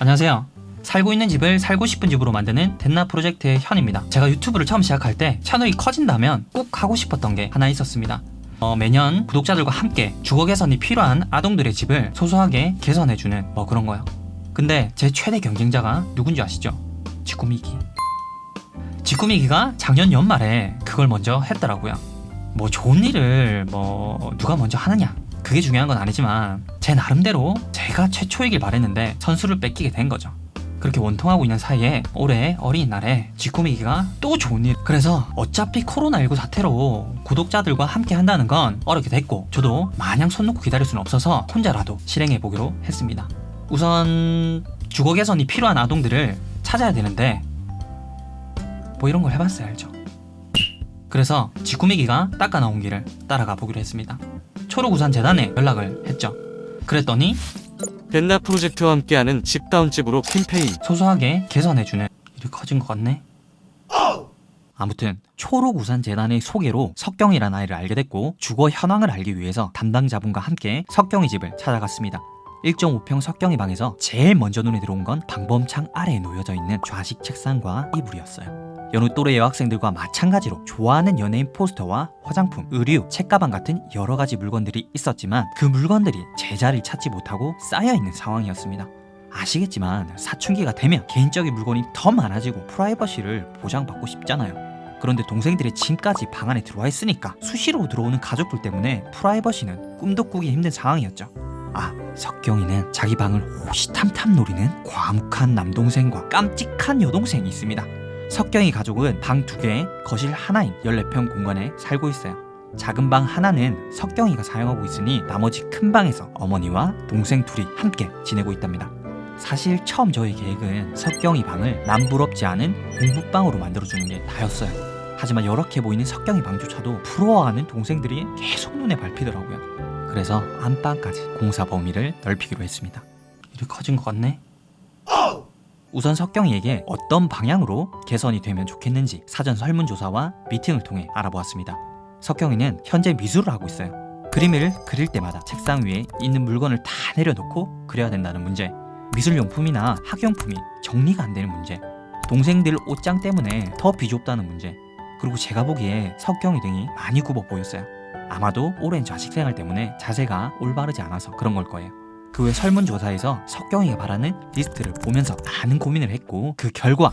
안녕하세요. 살고 있는 집을 살고 싶은 집으로 만드는 덴나 프로젝트의 현입니다. 제가 유튜브를 처음 시작할 때 채널이 커진다면 꼭 하고 싶었던 게 하나 있었습니다. 어, 매년 구독자들과 함께 주거 개선이 필요한 아동들의 집을 소소하게 개선해주는 뭐 그런 거요. 근데 제 최대 경쟁자가 누군지 아시죠? 지꾸미기. 지꾸미기가 작년 연말에 그걸 먼저 했더라고요. 뭐 좋은 일을 뭐 누가 먼저 하느냐 그게 중요한 건 아니지만 제 나름대로 제가 최초이길 바랬는데 선수를 뺏기게 된 거죠. 그렇게 원통하고 있는 사이에 올해 어린이날에 쥐꾸미기가 또 좋은 일. 그래서 어차피 코로나19 사태로 구독자들과 함께 한다는 건 어렵게 됐고 저도 마냥 손 놓고 기다릴 수는 없어서 혼자라도 실행해 보기로 했습니다. 우선 주거 개선이 필요한 아동들을 찾아야 되는데 뭐 이런 걸 해봤어야 알죠 그래서 쥐꾸미기가 닦아 나온 길을 따라가 보기로 했습니다 초록우산 재단에 연락을 했죠 그랬더니 덴나 프로젝트와 함께하는 집다운 집으로 캠페인 소소하게 개선해주는 일이 커진 것 같네. 아무튼 초록우산 재단의 소개로 석경이라는 아이를 알게 됐고 주거 현황을 알기 위해서 담당자분과 함께 석경이 집을 찾아갔습니다. 1.5평 석경이 방에서 제일 먼저 눈에 들어온 건 방범창 아래에 놓여져 있는 좌식 책상과 이불이었어요. 여느 또래 여학생들과 마찬가지로 좋아하는 연예인 포스터와 화장품, 의류, 책가방 같은 여러 가지 물건들이 있었지만 그 물건들이 제자리를 찾지 못하고 쌓여 있는 상황이었습니다. 아시겠지만 사춘기가 되면 개인적인 물건이 더 많아지고 프라이버시를 보장받고 싶잖아요. 그런데 동생들의 짐까지 방 안에 들어와 있으니까 수시로 들어오는 가족들 때문에 프라이버시는 꿈도 꾸기 힘든 상황이었죠. 아, 석경이는 자기 방을 호시탐탐 노리는 과묵한 남동생과 깜찍한 여동생이 있습니다. 석경이 가족은 방 두 개, 거실 하나인 14평 공간에 살고 있어요. 작은 방 하나는 석경이가 사용하고 있으니 나머지 큰 방에서 어머니와 동생 둘이 함께 지내고 있답니다. 사실 처음 저희 계획은 석경이 방을 남부럽지 않은 공부방으로 만들어주는 게 다였어요. 하지만 이렇게 보이는 석경이 방조차도 부러워하는 동생들이 계속 눈에 밟히더라고요. 그래서 안방까지 공사 범위를 넓히기로 했습니다. 일이 커진 것 같네. 우선 석경이에게 어떤 방향으로 개선이 되면 좋겠는지 사전 설문조사와 미팅을 통해 알아보았습니다. 석경이는 현재 미술을 하고 있어요. 그림을 그릴 때마다 책상 위에 있는 물건을 다 내려놓고 그려야 된다는 문제, 미술용품이나 학용품이 정리가 안 되는 문제, 동생들 옷장 때문에 더 비좁다는 문제, 그리고 제가 보기에 석경이 등이 많이 굽어 보였어요. 아마도 오랜 자식 생활 때문에 자세가 올바르지 않아서 그런 걸 거예요. 그외 설문조사에서 석경이가 바라는 리스트를 보면서 많은 고민을 했고 그 결과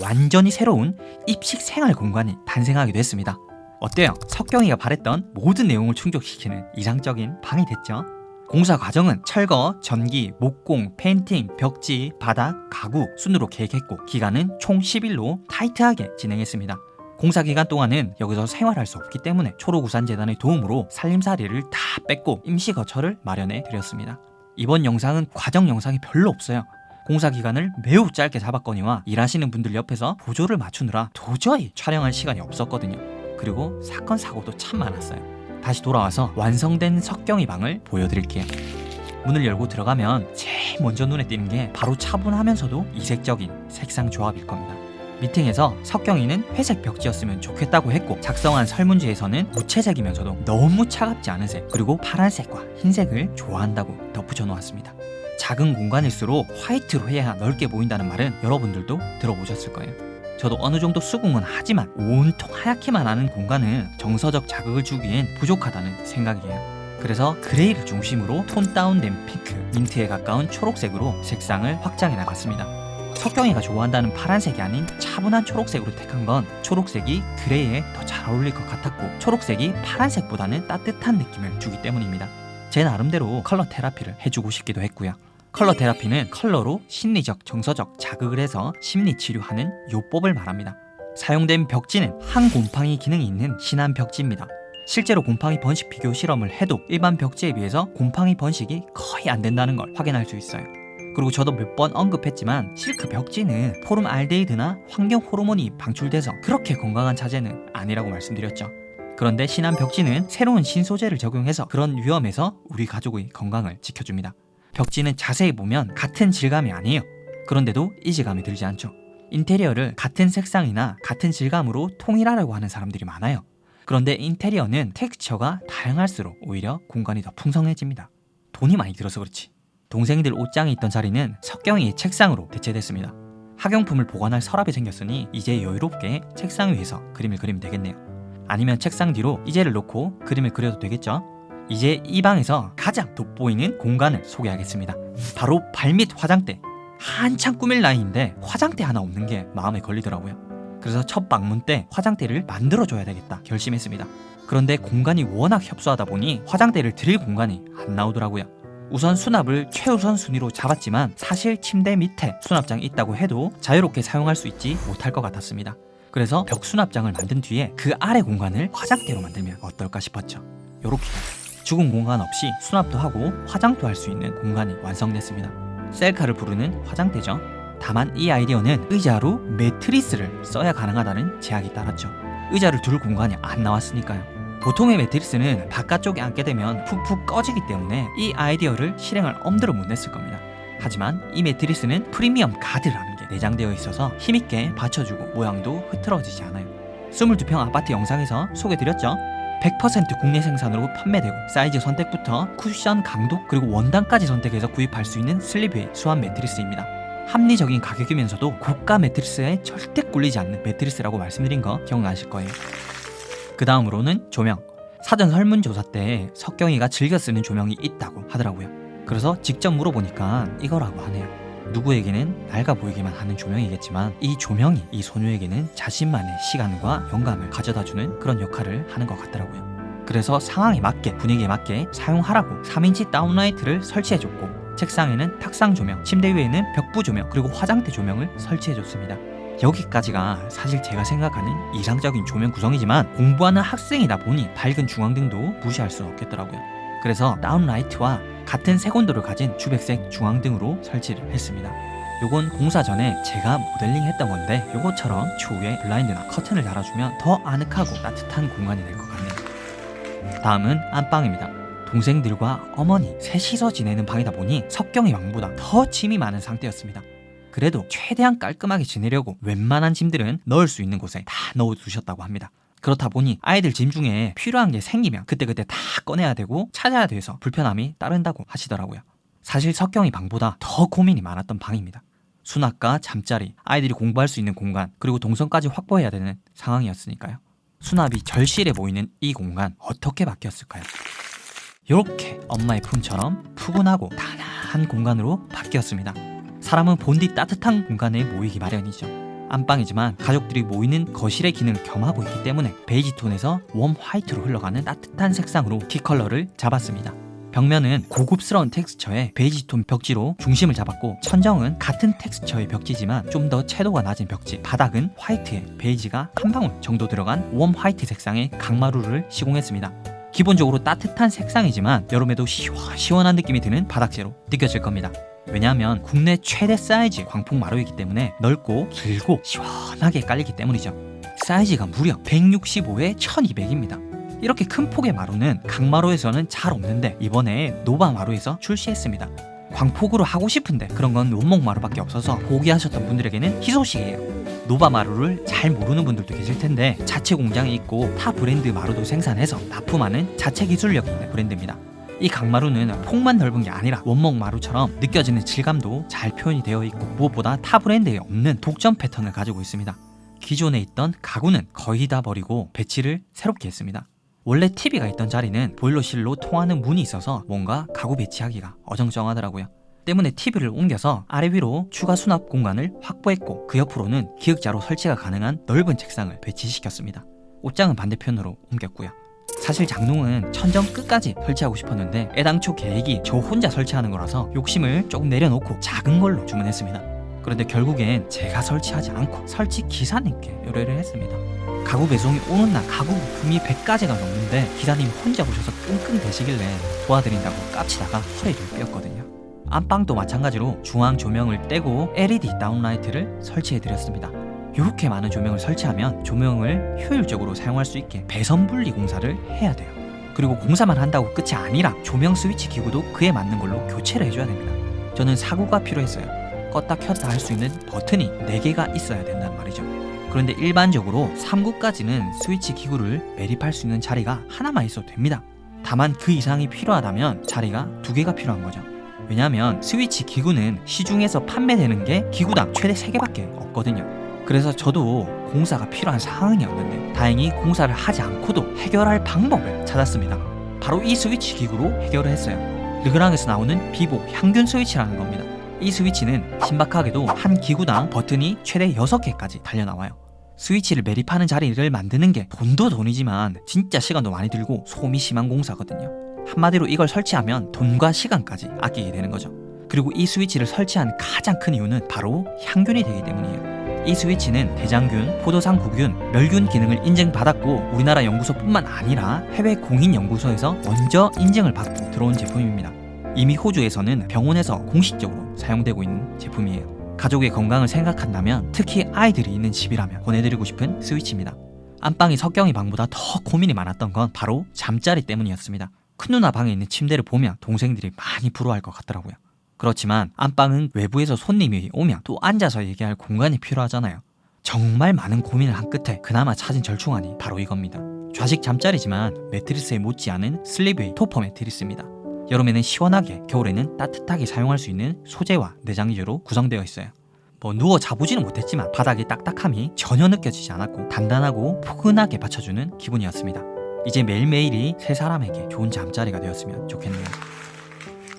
완전히 새로운 입식 생활 공간이 탄생하기도 했습니다. 어때요? 석경이가 바랬던 모든 내용을 충족시키는 이상적인 방이 됐죠? 공사 과정은 철거, 전기, 목공, 페인팅, 벽지, 바닥, 가구 순으로 계획했고 기간은 총 10일로 타이트하게 진행했습니다. 공사 기간 동안은 여기서 생활할 수 없기 때문에 초록우산재단의 도움으로 살림살이를 다 뺐고 임시 거처를 마련해 드렸습니다. 이번 영상은 과정 영상이 별로 없어요. 공사 기간을 매우 짧게 잡았거니와 일하시는 분들 옆에서 보조를 맞추느라 도저히 촬영할 시간이 없었거든요. 그리고 사건 사고도 참 많았어요. 다시 돌아와서 완성된 석경이 방을 보여드릴게요. 문을 열고 들어가면 제일 먼저 눈에 띄는 게 바로 차분하면서도 이색적인 색상 조합일 겁니다. 미팅에서 석경이는 회색 벽지였으면 좋겠다고 했고 작성한 설문지에서는 무채색이면서도 너무 차갑지 않은 색 그리고 파란색과 흰색을 좋아한다고 덧붙여 놓았습니다. 작은 공간일수록 화이트로 해야 넓게 보인다는 말은 여러분들도 들어보셨을 거예요. 저도 어느 정도 수긍은 하지만 온통 하얗게만 하는 공간은 정서적 자극을 주기엔 부족하다는 생각이에요. 그래서 그레이를 중심으로 톤 다운된 핑크, 민트에 가까운 초록색으로 색상을 확장해 나갔습니다. 석경이가 좋아한다는 파란색이 아닌 차분한 초록색으로 택한 건 초록색이 그레이에 더 잘 어울릴 것 같았고 초록색이 파란색보다는 따뜻한 느낌을 주기 때문입니다. 제 나름대로 컬러 테라피를 해주고 싶기도 했고요. 컬러 테라피는 컬러로 심리적, 정서적 자극을 해서 심리 치료하는 요법을 말합니다. 사용된 벽지는 항곰팡이 기능이 있는 신한 벽지입니다. 실제로 곰팡이 번식 비교 실험을 해도 일반 벽지에 비해서 곰팡이 번식이 거의 안 된다는 걸 확인할 수 있어요. 그리고 저도 몇 번 언급했지만 실크 벽지는 포름 알데히드나 환경 호르몬이 방출돼서 그렇게 건강한 자재는 아니라고 말씀드렸죠. 그런데 신한 벽지는 새로운 신소재를 적용해서 그런 위험에서 우리 가족의 건강을 지켜줍니다. 벽지는 자세히 보면 같은 질감이 아니에요. 그런데도 이질감이 들지 않죠. 인테리어를 같은 색상이나 같은 질감으로 통일하려고 하는 사람들이 많아요. 그런데 인테리어는 텍스처가 다양할수록 오히려 공간이 더 풍성해집니다. 돈이 많이 들어서 그렇지. 동생들 옷장에 있던 자리는 석경이의 책상으로 대체됐습니다. 학용품을 보관할 서랍이 생겼으니 이제 여유롭게 책상 위에서 그림을 그리면 되겠네요. 아니면 책상 뒤로 이제를 놓고 그림을 그려도 되겠죠? 이제 이 방에서 가장 돋보이는 공간을 소개하겠습니다. 바로 발밑 화장대. 한참 꾸밀 나이인데 화장대 하나 없는 게 마음에 걸리더라고요. 그래서 첫 방문 때 화장대를 만들어줘야 되겠다 결심했습니다. 그런데 공간이 워낙 협소하다 보니 화장대를 드릴 공간이 안 나오더라고요. 우선 수납을 최우선 순위로 잡았지만 사실 침대 밑에 수납장이 있다고 해도 자유롭게 사용할 수 있지 못할 것 같았습니다. 그래서 벽 수납장을 만든 뒤에 그 아래 공간을 화장대로 만들면 어떨까 싶었죠. 요렇게 죽은 공간 없이 수납도 하고 화장도 할 수 있는 공간이 완성됐습니다. 셀카를 부르는 화장대죠. 다만 이 아이디어는 의자로 매트리스를 써야 가능하다는 제약이 따랐죠. 의자를 둘 공간이 안 나왔으니까요. 보통의 매트리스는 바깥쪽에 앉게 되면 푹푹 꺼지기 때문에 이 아이디어를 실행할 엄두를 못 냈을 겁니다. 하지만 이 매트리스는 프리미엄 가드라는 게 내장되어 있어서 힘있게 받쳐주고 모양도 흐트러지지 않아요. 22평 아파트 영상에서 소개드렸죠? 100% 국내 생산으로 판매되고 사이즈 선택부터 쿠션 강도 그리고 원단까지 선택해서 구입할 수 있는 슬리브의 수압 매트리스입니다. 합리적인 가격이면서도 고가 매트리스에 절대 꿀리지 않는 매트리스라고 말씀드린 거 기억나실 거예요. 그 다음으로는 조명. 사전 설문조사 때 석경이가 즐겨 쓰는 조명이 있다고 하더라고요. 그래서 직접 물어보니까 이거라고 하네요. 누구에게는 낡아 보이기만 하는 조명이겠지만 이 조명이 이 소녀에게는 자신만의 시간과 영감을 가져다주는 그런 역할을 하는 것 같더라고요. 그래서 상황에 맞게 분위기에 맞게 사용하라고 3인치 다운라이트를 설치해줬고 책상에는 탁상 조명, 침대 위에는 벽부 조명 그리고 화장대 조명을 설치해줬습니다. 여기까지가 사실 제가 생각하는 이상적인 조명 구성이지만 공부하는 학생이다 보니 밝은 중앙등도 무시할 수 없겠더라고요. 그래서 다운라이트와 같은 색온도를 가진 주백색 중앙등으로 설치를 했습니다. 요건 공사 전에 제가 모델링 했던 건데 요것처럼 추후에 블라인드나 커튼을 달아주면 더 아늑하고 따뜻한 공간이 될 것 같네요. 다음은 안방입니다. 동생들과 어머니 셋이서 지내는 방이다 보니 석경이 방보다 더 짐이 많은 상태였습니다. 그래도 최대한 깔끔하게 지내려고 웬만한 짐들은 넣을 수 있는 곳에 다 넣어두셨다고 합니다. 그렇다 보니 아이들 짐 중에 필요한 게 생기면 그때그때 다 꺼내야 되고 찾아야 돼서 불편함이 따른다고 하시더라고요. 사실 석경이 방보다 더 고민이 많았던 방입니다. 수납과 잠자리, 아이들이 공부할 수 있는 공간, 그리고 동선까지 확보해야 되는 상황이었으니까요. 수납이 절실해 보이는 이 공간 어떻게 바뀌었을까요? 이렇게 엄마의 품처럼 푸근하고 단아한 공간으로 바뀌었습니다. 사람은 본디 따뜻한 공간에 모이기 마련이죠. 안방이지만 가족들이 모이는 거실의 기능을 겸하고 있기 때문에 베이지 톤에서 웜 화이트로 흘러가는 따뜻한 색상으로 키 컬러를 잡았습니다. 벽면은 고급스러운 텍스처의 베이지 톤 벽지로 중심을 잡았고 천정은 같은 텍스처의 벽지지만 좀 더 채도가 낮은 벽지 바닥은 화이트에 베이지가 한 방울 정도 들어간 웜 화이트 색상의 강마루를 시공했습니다. 기본적으로 따뜻한 색상이지만 여름에도 시원시원한 느낌이 드는 바닥재로 느껴질 겁니다. 왜냐하면 국내 최대 사이즈 광폭 마루이기 때문에 넓고 길고 시원하게 깔리기 때문이죠. 사이즈가 무려 165에 1200입니다. 이렇게 큰 폭의 마루는 강마루에서는 잘 없는데 이번에 노바 마루에서 출시했습니다. 광폭으로 하고 싶은데 그런 건 원목 마루밖에 없어서 포기하셨던 분들에게는 희소식이에요. 노바 마루를 잘 모르는 분들도 계실 텐데 자체 공장이 있고 타 브랜드 마루도 생산해서 납품하는 자체 기술력 있는 브랜드입니다. 이 강마루는 폭만 넓은 게 아니라 원목 마루처럼 느껴지는 질감도 잘 표현이 되어 있고 무엇보다 타 브랜드에 없는 독점 패턴을 가지고 있습니다. 기존에 있던 가구는 거의 다 버리고 배치를 새롭게 했습니다. 원래 TV가 있던 자리는 보일러실로 통하는 문이 있어서 뭔가 가구 배치하기가 어정쩡하더라고요. 때문에 TV를 옮겨서 아래 위로 추가 수납 공간을 확보했고 그 옆으로는 기역자로 설치가 가능한 넓은 책상을 배치시켰습니다. 옷장은 반대편으로 옮겼고요. 사실 장롱은 천정 끝까지 설치하고 싶었는데 애당초 계획이 저 혼자 설치하는 거라서 욕심을 조금 내려놓고 작은 걸로 주문했습니다. 그런데 결국엔 제가 설치하지 않고 설치 기사님께 의뢰를 했습니다. 가구 배송이 오는 날 가구 부품이 100가지가 넘는데 기사님 혼자 오셔서 끙끙 대시길래 도와드린다고 깝치다가 허리를 뼈었거든요. 안방도 마찬가지로 중앙 조명을 떼고 LED 다운라이트를 설치해 드렸습니다. 이렇게 많은 조명을 설치하면 조명을 효율적으로 사용할 수 있게 배선 분리 공사를 해야 돼요. 그리고 공사만 한다고 끝이 아니라 조명 스위치 기구도 그에 맞는 걸로 교체를 해줘야 됩니다. 저는 사고가 필요했어요. 껐다 켰다 할 수 있는 버튼이 4개가 있어야 된단 말이죠. 그런데 일반적으로 3구까지는 스위치 기구를 매립할 수 있는 자리가 하나만 있어도 됩니다. 다만 그 이상이 필요하다면 자리가 두 개가 필요한 거죠. 왜냐하면 스위치 기구는 시중에서 판매되는 게 기구당 최대 3개밖에 없거든요. 그래서 저도 공사가 필요한 상황이었는데 다행히 공사를 하지 않고도 해결할 방법을 찾았습니다. 바로 이 스위치 기구로 해결을 했어요. 르그랑에서 나오는 비보 향균 스위치라는 겁니다. 이 스위치는 신박하게도 한 기구당 버튼이 최대 6개까지 달려나와요. 스위치를 매립하는 자리를 만드는 게 돈도 돈이지만 진짜 시간도 많이 들고 소음이 심한 공사거든요. 한마디로 이걸 설치하면 돈과 시간까지 아끼게 되는 거죠. 그리고 이 스위치를 설치한 가장 큰 이유는 바로 향균이 되기 때문이에요. 이 스위치는 대장균, 포도상 구균, 멸균 기능을 인증받았고 우리나라 연구소뿐만 아니라 해외 공인 연구소에서 먼저 인증을 받고 들어온 제품입니다. 이미 호주에서는 병원에서 공식적으로 사용되고 있는 제품이에요. 가족의 건강을 생각한다면 특히 아이들이 있는 집이라면 보내드리고 싶은 스위치입니다. 안방이 석경이 방보다 더 고민이 많았던 건 바로 잠자리 때문이었습니다. 큰 누나 방에 있는 침대를 보면 동생들이 많이 부러워할 것 같더라고요. 그렇지만 안방은 외부에서 손님이 오면 또 앉아서 얘기할 공간이 필요하잖아요. 정말 많은 고민을 한 끝에 그나마 찾은 절충안이 바로 이겁니다. 좌식 잠자리지만 매트리스에 못지않은 슬리브의 토퍼 매트리스입니다. 여름에는 시원하게, 겨울에는 따뜻하게 사용할 수 있는 소재와 내장재로 구성되어 있어요. 뭐 누워 자보지는 못했지만 바닥의 딱딱함이 전혀 느껴지지 않았고 단단하고 포근하게 받쳐주는 기분이었습니다. 이제 매일매일이 세 사람에게 좋은 잠자리가 되었으면 좋겠네요.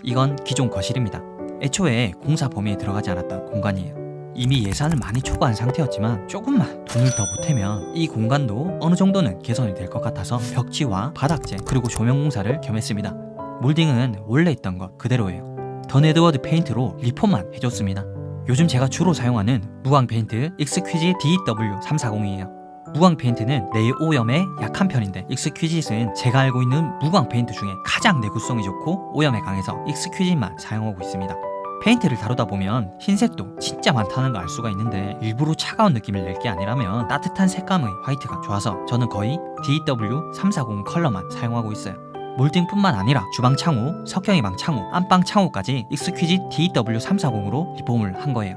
이건 기존 거실입니다. 애초에 공사 범위에 들어가지 않았던 공간이에요. 이미 예산을 많이 초과한 상태였지만 조금만 돈을 더 보태면 이 공간도 어느 정도는 개선이 될 것 같아서 벽지와 바닥재 그리고 조명 공사를 겸했습니다. 몰딩은 원래 있던 것 그대로예요. 더 네드워드 페인트로 리폼만 해줬습니다. 요즘 제가 주로 사용하는 무광 페인트 익스퀴지 DW340이에요. 무광 페인트는 내일 오염에 약한 편인데 익스퀴짓은 제가 알고 있는 무광 페인트 중에 가장 내구성이 좋고 오염에 강해서 익스퀴짓만 사용하고 있습니다. 페인트를 다루다 보면 흰색도 진짜 많다는 걸 알 수가 있는데 일부러 차가운 느낌을 낼 게 아니라면 따뜻한 색감의 화이트가 좋아서 저는 거의 DW340 컬러만 사용하고 있어요. 몰딩뿐만 아니라 주방 창호, 석경이 방 창호, 안방 창호까지 익스퀴짓 DW340으로 리폼을 한 거예요.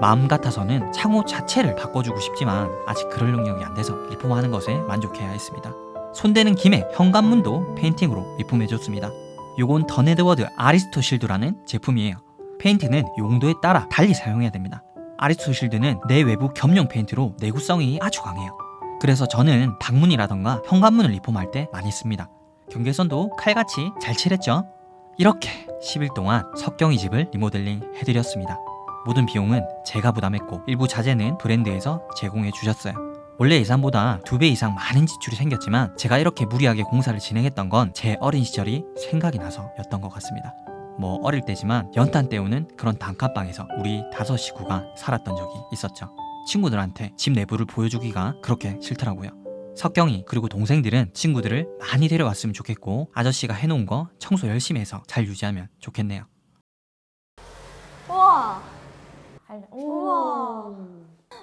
마음 같아서는 창호 자체를 바꿔주고 싶지만 아직 그럴 능력이 안 돼서 리폼하는 것에 만족해야 했습니다. 손대는 김에 현관문도 페인팅으로 리폼해줬습니다. 요건 더 네드워드 아리스토 실드라는 제품이에요. 페인트는 용도에 따라 달리 사용해야 됩니다. 아리스토 실드는 내외부 겸용 페인트로 내구성이 아주 강해요. 그래서 저는 방문이라던가 현관문을 리폼할 때 많이 씁니다. 경계선도 칼같이 잘 칠했죠? 이렇게 10일 동안 석경이 집을 리모델링 해드렸습니다. 모든 비용은 제가 부담했고 일부 자재는 브랜드에서 제공해 주셨어요. 원래 예산보다 두 배 이상 많은 지출이 생겼지만 제가 이렇게 무리하게 공사를 진행했던 건 제 어린 시절이 생각이 나서였던 것 같습니다. 뭐 어릴 때지만 연탄 때우는 그런 단칸방에서 우리 다섯 식구가 살았던 적이 있었죠. 친구들한테 집 내부를 보여주기가 그렇게 싫더라고요. 석경이 그리고 동생들은 친구들을 많이 데려왔으면 좋겠고 아저씨가 해놓은 거 청소 열심히 해서 잘 유지하면 좋겠네요. 우와 할- 우와. 오.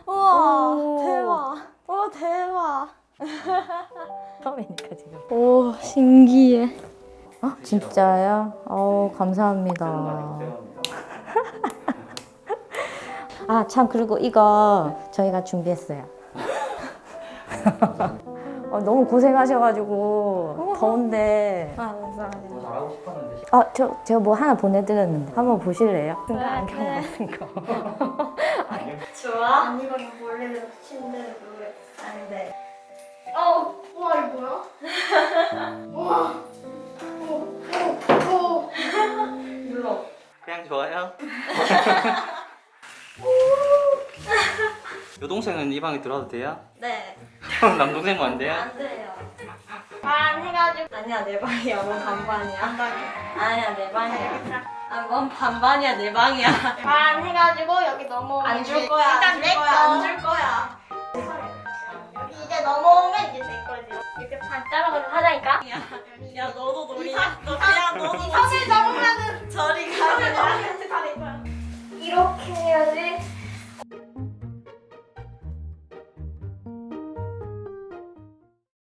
우와 오. 대박 오 대박 처음이니까 지금. 오 신기해 어 진짜요? 어 감사합니다. 아 참 그리고 이거 저희가 준비했어요. 어, 너무 고생하셔가지고 더운데. 아 감사합니다. 아저 제가 뭐 하나 보내드렸는데 한번 보실래요? 네, 안경 네. 같은 거. 좋아? 아니면 원래는 침대에 누워 안돼 어 우와 이거 뭐야? 우와. 오오오. 눌러. 그냥 좋아요. 여동생은 이 방에 들어와도 돼요? 네. 형 남동생만 안 돼요? 안 돼요. 반 해가지고. 아니야 내 방이야. 뭔 반반이야? 아니야 내 방이야. 아뭔 반반이야 내 방이야. 반 해가지고 여기 넘어 안 줄 거야. 일단 내줄 거야. 안 줄 거야. 이제 넘어오면 이제 내 거지. 이렇게 반 따라가서 하자니까. 야. 너도 놀이야. 너 그냥 너도 선을 넘으면은 저리 가. 선을 넘으면 다내 거야. 이렇게 해야지.